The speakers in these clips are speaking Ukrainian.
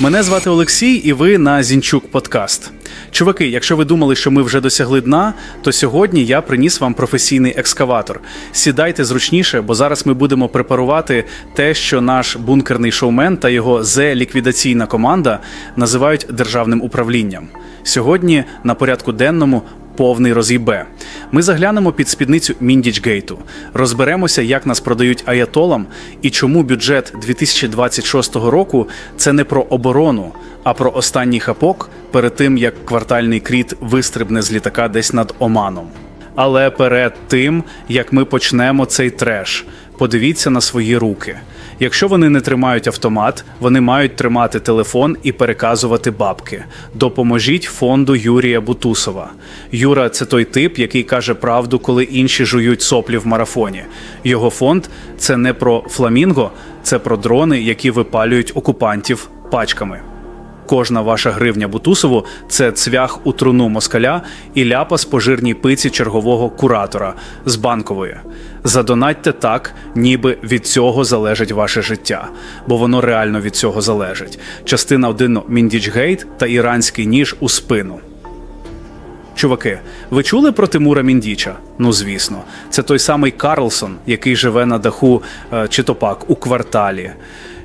Мене звати Олексій, і ви на Зінчук Подкаст. Чуваки, якщо ви думали, що ми вже досягли дна, то сьогодні я приніс вам професійний екскаватор. Сідайте зручніше, бо зараз ми будемо препарувати те, що наш бункерний шоумен та його З-ліквідаційна команда називають державним управлінням. Сьогодні на порядку денному повний роз'їбе. Ми заглянемо під спідницю Міндічгейту, розберемося, як нас продають аятолам і чому бюджет 2026 року це не про оборону, а про останній хапок перед тим, як квартальний кріт вистрибне з літака десь над Оманом. Але перед тим, як ми почнемо цей треш, подивіться на свої руки. Якщо вони не тримають автомат, вони мають тримати телефон і переказувати бабки. Допоможіть фонду Юрія Бутусова. Юра це той тип, який каже правду, коли інші жують соплі в марафоні. Його фонд це не про фламінго, це про дрони, які випалюють окупантів пачками. Кожна ваша гривня Бутусову це цвях у труну москаля і ляпас по жирній пиці чергового куратора з банкової. Задонатьте так, ніби від цього залежить ваше життя, бо воно реально від цього залежить. Частина 1 Міндічгейт та іранський ніж у спину. Чуваки, ви чули про Тимура Міндіча? Ну звісно, це той самий Карлсон, який живе на даху е, чи то пак у кварталі.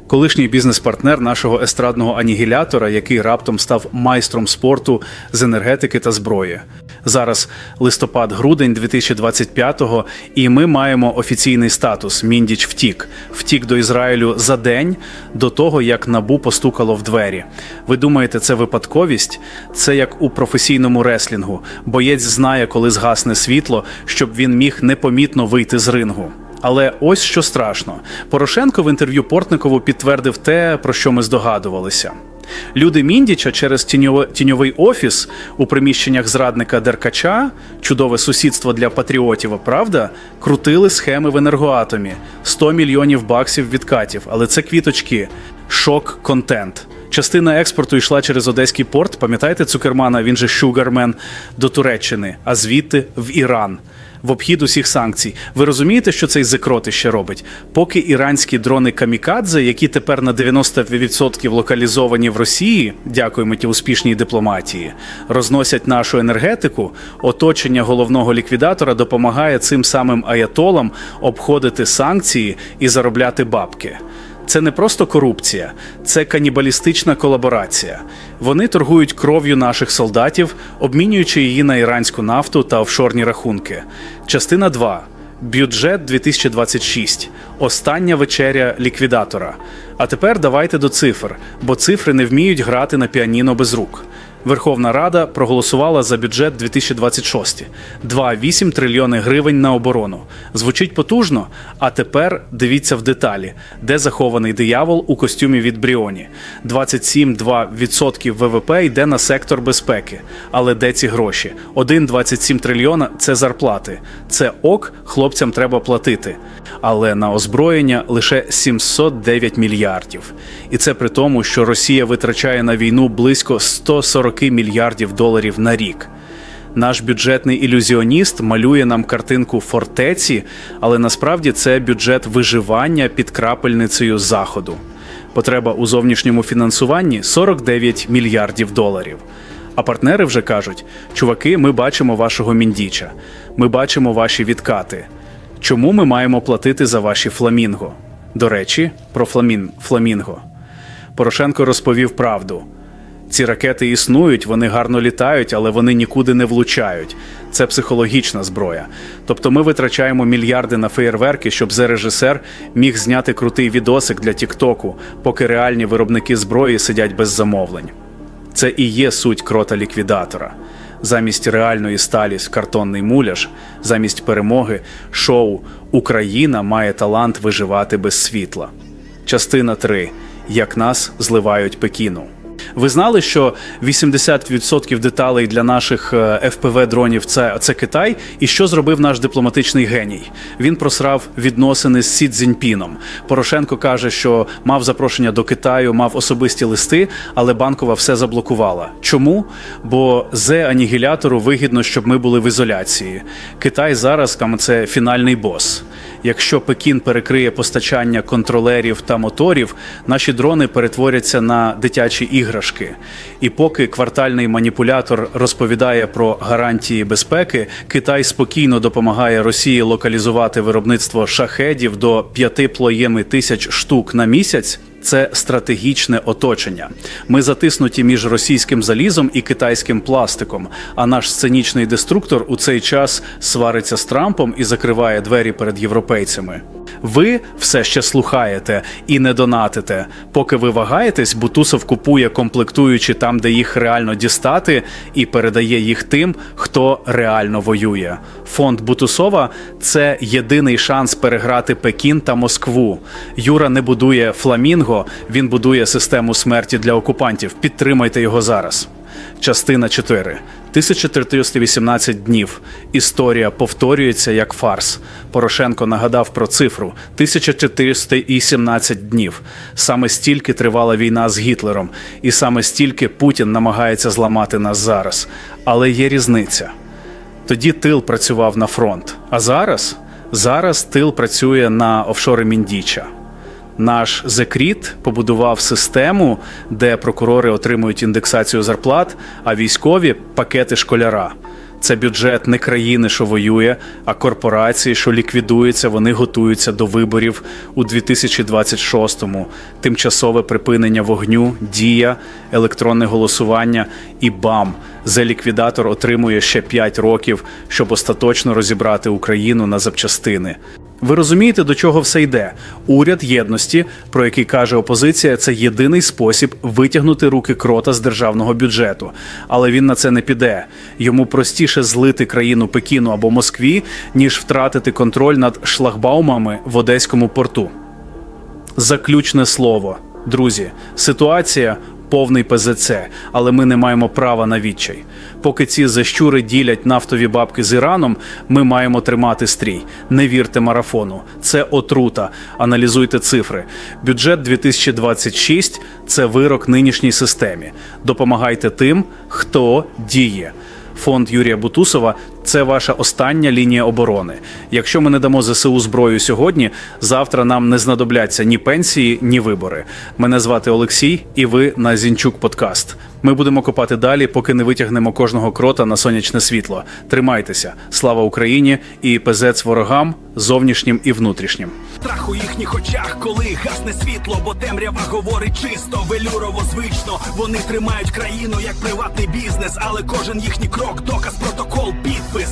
Колишній бізнес-партнер нашого естрадного анігілятора, який раптом став майстром спорту з енергетики та зброї. Зараз листопад-грудень 2025-го, і ми маємо офіційний статус. Міндіч втік. Втік до Ізраїлю за день до того, як набу постукало в двері. Ви думаєте, це випадковість? Це як у професійному реслінгу. Боєць знає, коли згасне світло, щоб він міг непомітно вийти з рингу. Але ось що страшно: Порошенко в інтерв'ю Портникову підтвердив те, про що ми здогадувалися. Люди Міндіча через тіньовий офіс у приміщеннях зрадника Деркача, чудове сусідство для патріотів, правда, крутили схеми в енергоатомі 100 мільйонів баксів відкатів. Але це квіточки, шок контент. Частина експорту йшла через Одеський порт. Пам'ятаєте Цукермана? Він же Шугармен до Туреччини, а звідти в Іран. В обхід усіх санкцій. Ви розумієте, що цей зекрот ще робить? Поки іранські дрони камікадзе, які тепер на 90% локалізовані в Росії, дякуємо ті успішній дипломатії, розносять нашу енергетику, оточення головного ліквідатора допомагає цим самим аятолам обходити санкції і заробляти бабки. Це не просто корупція, це канібалістична колаборація. Вони торгують кров'ю наших солдатів, обмінюючи її на іранську нафту та офшорні рахунки. Частина 2. Бюджет 2026. Остання вечеря ліквідатора. А тепер давайте до цифр, бо цифри не вміють грати на піаніно без рук. Верховна Рада проголосувала за бюджет 2026 – 2,8 трильйони гривень на оборону. Звучить потужно. А тепер дивіться в деталі, де захований диявол у костюмі від Бріоні. 27,2% ВВП йде на сектор безпеки. Але де ці гроші? 1,27 трильйона це зарплати. Це ок, хлопцям треба платити. Але на озброєння лише 709 мільярдів. І це при тому, що Росія витрачає на війну близько 140 мільярдів доларів на рік. Наш бюджетний ілюзіоніст малює нам картинку фортеці, але насправді це бюджет виживання під крапельницею заходу. Потреба у зовнішньому фінансуванні 49 мільярдів доларів. А партнери вже кажуть: чуваки, ми бачимо вашого міндіча, ми бачимо ваші відкати. Чому ми маємо платити за ваші фламінго? До речі, про фламін... фламінго. Порошенко розповів правду. Ці ракети існують, вони гарно літають, але вони нікуди не влучають. Це психологічна зброя. Тобто ми витрачаємо мільярди на феєрверки, щоб за режисер міг зняти крутий відосик для Тіктоку, поки реальні виробники зброї сидять без замовлень. Це і є суть крота ліквідатора. Замість реальної сталі картонний муляж, замість перемоги, шоу Україна має талант виживати без світла. Частина 3. Як нас зливають Пекіну. Ви знали, що 80% деталей для наших fpv дронів це, це Китай. І що зробив наш дипломатичний геній? Він просрав відносини з Сі Цзіньпіном. Порошенко каже, що мав запрошення до Китаю, мав особисті листи, але банкова все заблокувала. Чому? Бо зе анігілятору вигідно, щоб ми були в ізоляції. Китай зараз там це фінальний бос. Якщо Пекін перекриє постачання контролерів та моторів, наші дрони перетворяться на дитячі іграшки. І поки квартальний маніпулятор розповідає про гарантії безпеки, Китай спокійно допомагає Росії локалізувати виробництво шахедів до 5 плоєми тисяч штук на місяць. Це стратегічне оточення. Ми затиснуті між російським залізом і китайським пластиком. А наш сценічний деструктор у цей час свариться з Трампом і закриває двері перед європейцями. Ви все ще слухаєте і не донатите. Поки ви вагаєтесь, Бутусов купує комплектуючі там, де їх реально дістати, і передає їх тим, хто реально воює. Фонд Бутусова це єдиний шанс переграти Пекін та Москву. Юра не будує фламінго, він будує систему смерті для окупантів. Підтримайте його зараз. Частина 4. 1418 днів. Історія повторюється як фарс. Порошенко нагадав про цифру 1417 днів. Саме стільки тривала війна з Гітлером, і саме стільки Путін намагається зламати нас зараз. Але є різниця. Тоді тил працював на фронт. А зараз? Зараз тил працює на офшори Міндіча. Наш Зекріт побудував систему, де прокурори отримують індексацію зарплат, а військові пакети школяра. Це бюджет не країни, що воює, а корпорації, що ліквідуються, вони готуються до виборів у 2026-му. Тимчасове припинення вогню, дія, електронне голосування і бам! Зе-ліквідатор отримує ще 5 років, щоб остаточно розібрати Україну на запчастини. Ви розумієте, до чого все йде? Уряд єдності, про який каже опозиція, це єдиний спосіб витягнути руки крота з державного бюджету. Але він на це не піде. Йому простіше злити країну Пекіну або Москві, ніж втратити контроль над шлагбаумами в Одеському порту. Заключне слово, друзі, ситуація. Повний ПЗЦ, але ми не маємо права на відчай. Поки ці защури ділять нафтові бабки з Іраном, ми маємо тримати стрій. Не вірте марафону. Це отрута. Аналізуйте цифри. Бюджет 2026 – це вирок нинішній системі. Допомагайте тим, хто діє. Фонд Юрія Бутусова це ваша остання лінія оборони. Якщо ми не дамо ЗСУ зброю сьогодні, завтра нам не знадобляться ні пенсії, ні вибори. Мене звати Олексій, і ви на Зінчук Подкаст. Ми будемо копати далі, поки не витягнемо кожного крота на сонячне світло. Тримайтеся! Слава Україні і пезець ворогам, зовнішнім і внутрішнім. Страх у їхніх очах, коли гасне світло, бо темрява говорить чисто, велюрово звично. Вони тримають країну як приватний бізнес, але кожен їхній крок, доказ, протокол, підпис.